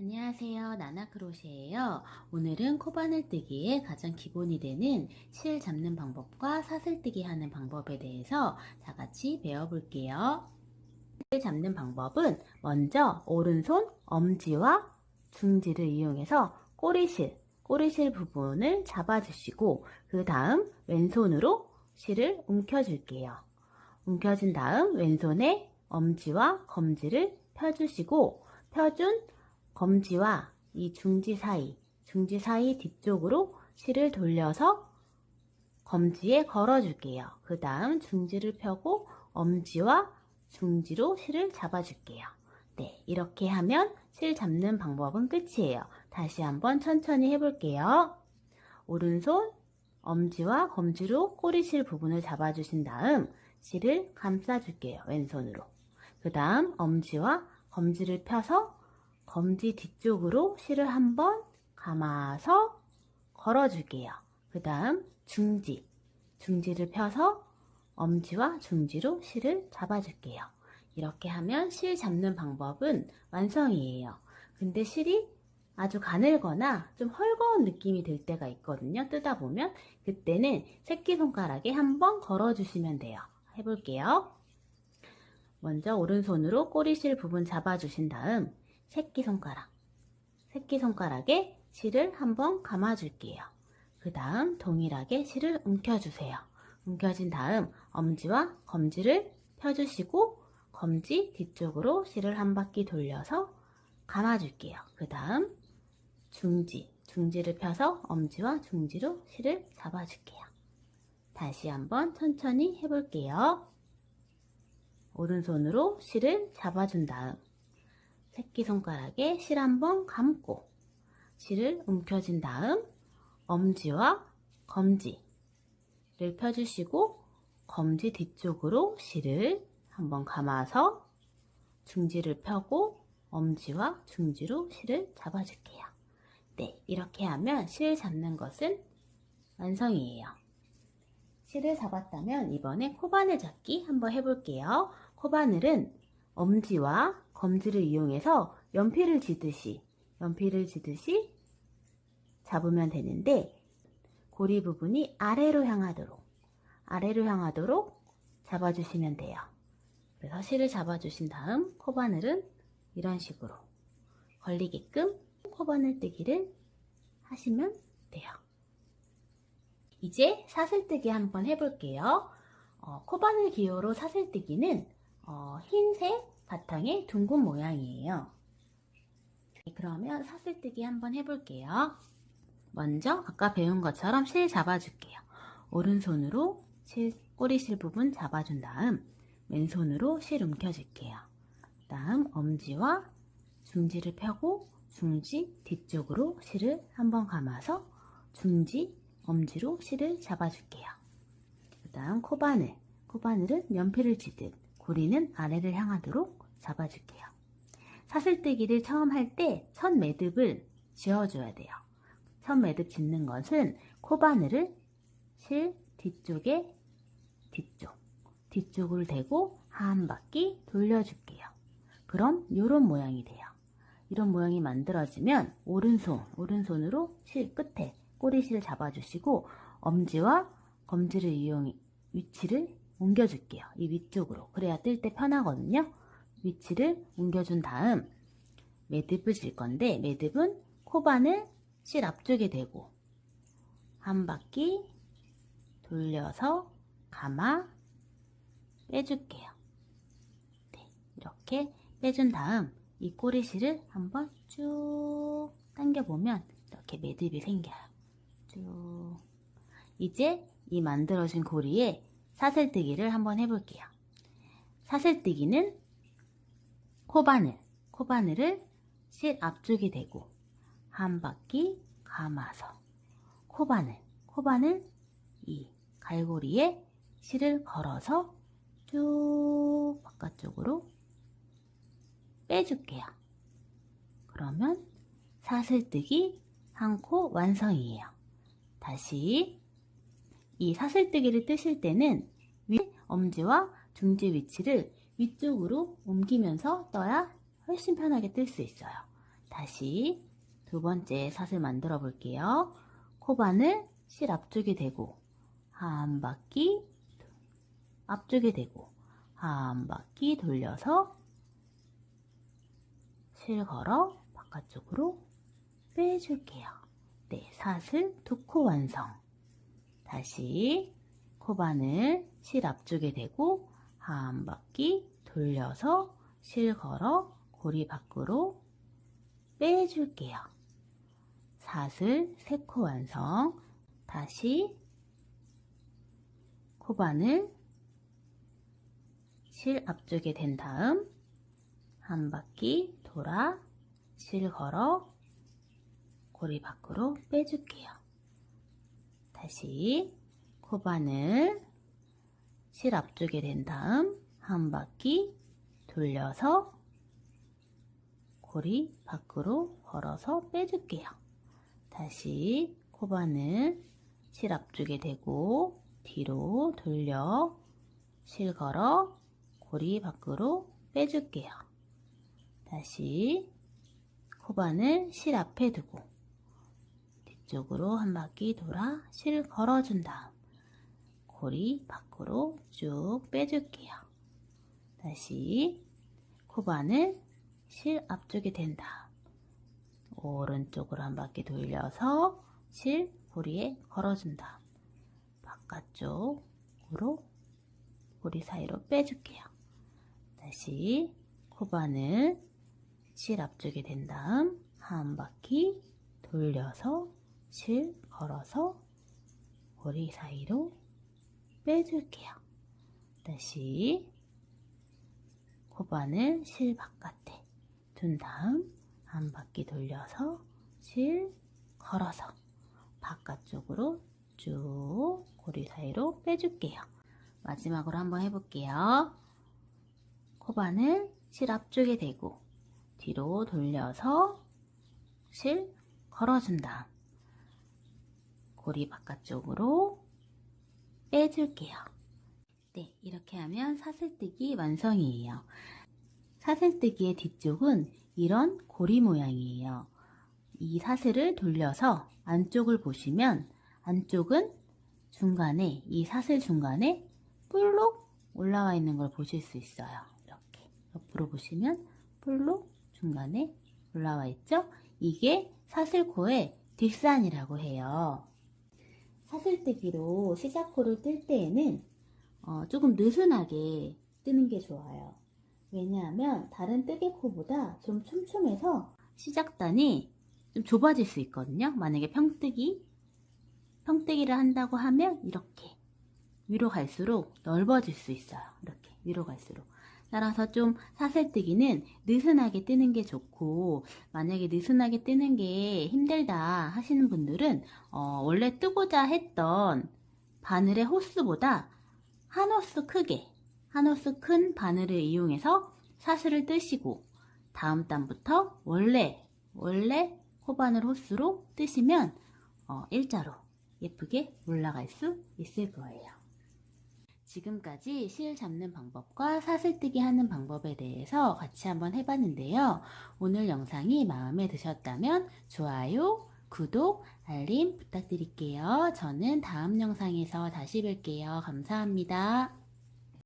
안녕하세요. 나나크로시예요. 오늘은 코바늘뜨기의 가장 기본이 되는 실 잡는 방법과 사슬뜨기 하는 방법에 대해서 다 같이 배워볼게요. 실 잡는 방법은 먼저 오른손 엄지와 중지를 이용해서 꼬리실, 꼬리실 부분을 잡아주시고 그 다음 왼손으로 실을 움켜줄게요. 움켜진 다음 왼손에 엄지와 검지를 펴주시고 펴준 검지와 이 중지 사이, 중지 사이 뒤쪽으로 실을 돌려서 검지에 걸어줄게요. 그 다음 중지를 펴고 엄지와 중지로 실을 잡아줄게요. 네, 이렇게 하면 실 잡는 방법은 끝이에요. 다시 한번 천천히 해볼게요. 오른손 엄지와 검지로 꼬리실 부분을 잡아주신 다음 실을 감싸줄게요. 왼손으로. 그 다음 엄지와 검지를 펴서 검지 뒤쪽으로 실을 한번 감아서 걸어줄게요. 그 다음 중지, 중지를 펴서 엄지와 중지로 실을 잡아줄게요. 이렇게 하면 실 잡는 방법은 완성이에요. 근데 실이 아주 가늘거나 좀 헐거운 느낌이 들 때가 있거든요. 뜯다 보면 그때는 새끼손가락에 한번 걸어주시면 돼요. 해볼게요. 먼저 오른손으로 꼬리실 부분 잡아주신 다음 새끼손가락, 새끼손가락에 실을 한번 감아줄게요. 그 다음 동일하게 실을 움켜주세요. 움켜진 다음 엄지와 검지를 펴주시고 검지 뒤쪽으로 실을 한 바퀴 돌려서 감아줄게요. 그 다음 중지, 중지를 펴서 엄지와 중지로 실을 잡아줄게요. 다시 한번 천천히 해볼게요. 오른손으로 실을 잡아준 다음 새끼손가락에 실 한 번 감고 실을 움켜진 다음 엄지와 검지를 펴주시고 검지 뒤쪽으로 실을 한번 감아서 중지를 펴고 엄지와 중지로 실을 잡아줄게요. 네, 이렇게 하면 실 잡는 것은 완성이에요. 실을 잡았다면 이번에 코바늘 잡기 한번 해볼게요. 코바늘은 엄지와 검지를 이용해서 연필을 지듯이 연필을 지듯이 잡으면 되는데 고리 부분이 아래로 향하도록 아래로 향하도록 잡아주시면 돼요. 그래서 실을 잡아주신 다음 코바늘은 이런 식으로 걸리게끔 코바늘 뜨기를 하시면 돼요. 이제 사슬뜨기 한번 해볼게요. 어, 코바늘 기호로 사슬뜨기는 어, 흰색 바탕의 둥근 모양이에요. 그러면 사슬뜨기 한번 해볼게요. 먼저 아까 배운 것처럼 실 잡아줄게요. 오른손으로 실, 꼬리실 부분 잡아준 다음 왼손으로 실 움켜줄게요. 다음 엄지와 중지를 펴고 중지 뒤쪽으로 실을 한번 감아서 중지, 엄지로 실을 잡아줄게요. 그 다음 코바늘, 코바늘은 연필을 지듯 고리는 아래를 향하도록 잡아줄게요. 사슬뜨기를 처음 할 때 첫 매듭을 지어줘야 돼요. 첫 매듭 짓는 것은 코바늘을 실 뒤쪽에 뒤쪽, 뒤쪽을 대고 한 바퀴 돌려줄게요. 그럼 이런 모양이 돼요. 이런 모양이 만들어지면 오른손, 오른손으로 실 끝에 꼬리실 잡아주시고 엄지와 검지를 이용 위치를 옮겨줄게요. 이 위쪽으로. 그래야 뜰 때 편하거든요. 위치를 옮겨준 다음 매듭을 질 건데 매듭은 코바늘 실 앞쪽에 대고 한 바퀴 돌려서 감아 빼줄게요. 네, 이렇게 빼준 다음 이 꼬리실을 한번 쭉 당겨보면 이렇게 매듭이 생겨요. 쭉. 이제 이 만들어진 고리에 사슬뜨기를 한번 해볼게요. 사슬뜨기는 코바늘, 코바늘을 실 앞쪽에 대고 한 바퀴 감아서 코바늘, 코바늘 이 갈고리에 실을 걸어서 쭉 바깥쪽으로 빼줄게요. 그러면 사슬뜨기 한 코 완성이에요. 다시 이 사슬뜨기를 뜨실 때는 위 엄지와 중지 위치를 위쪽으로 옮기면서 떠야 훨씬 편하게 뜰 수 있어요. 다시 두 번째 사슬 만들어 볼게요. 코바늘 실 앞쪽에 대고 한 바퀴 앞쪽에 대고 한 바퀴 돌려서 실 걸어 바깥쪽으로 빼줄게요. 네, 사슬 두 코 완성. 다시 코바늘 실 앞쪽에 대고 한 바퀴 돌려서 실 걸어 고리 밖으로 빼줄게요. 사슬 세코 완성. 다시 코바늘 실 앞쪽에 댄 다음 한 바퀴 돌아 실 걸어 고리 밖으로 빼줄게요. 다시 코바늘 실 앞쪽에 댄 다음 한 바퀴 돌려서 고리 밖으로 걸어서 빼줄게요. 다시 코바늘 실 앞쪽에 대고 뒤로 돌려 실 걸어 고리 밖으로 빼줄게요. 다시 코바늘 실 앞에 두고 뒤쪽으로 한 바퀴 돌아 실 걸어준 다음 고리 밖으로 쭉 빼줄게요. 다시 코바늘 실 앞쪽에 댄 다음 오른쪽으로 한 바퀴 돌려서 실 고리에 걸어준 다음 바깥쪽으로 고리 사이로 빼줄게요. 다시 코바늘 실 앞쪽에 댄 다음 한 바퀴 돌려서 실 걸어서 고리 사이로 빼줄게요. 다시 코바늘 실 바깥에 둔 다음 한 바퀴 돌려서 실 걸어서 바깥쪽으로 쭉 고리 사이로 빼줄게요. 마지막으로 한번 해볼게요. 코바늘 실 앞쪽에 대고 뒤로 돌려서 실 걸어준 다음 고리 바깥쪽으로 빼줄게요. 네, 이렇게 하면 사슬뜨기 완성이에요. 사슬뜨기의 뒤쪽은 이런 고리 모양이에요. 이 사슬을 돌려서 안쪽을 보시면 안쪽은 중간에 이 사슬 중간에 볼록 올라와 있는 걸 보실 수 있어요. 이렇게 옆으로 보시면 볼록 중간에 올라와 있죠? 이게 사슬코의 뒷산이라고 해요. 사슬뜨기로 시작코를 뜰 때에는 어, 조금 느슨하게 뜨는 게 좋아요. 왜냐하면 다른 뜨개코보다 좀 촘촘해서 시작단이 좀 좁아질 수 있거든요. 만약에 평뜨기, 평뜨기를 한다고 하면 이렇게 위로 갈수록 넓어질 수 있어요. 이렇게 위로 갈수록. 따라서 좀 사슬뜨기는 느슨하게 뜨는 게 좋고 만약에 느슨하게 뜨는 게 힘들다 하시는 분들은 어, 원래 뜨고자 했던 바늘의 호스보다 한 호스 크게 한 호스 큰 바늘을 이용해서 사슬을 뜨시고 다음 단부터 원래 원래 코바늘 호스로 뜨시면 어, 일자로 예쁘게 올라갈 수 있을 거예요. 지금까지 실 잡는 방법과 사슬뜨기 하는 방법에 대해서 같이 한번 해봤는데요. 오늘 영상이 마음에 드셨다면 좋아요, 구독, 알림 부탁드릴게요. 저는 다음 영상에서 다시 뵐게요. 감사합니다.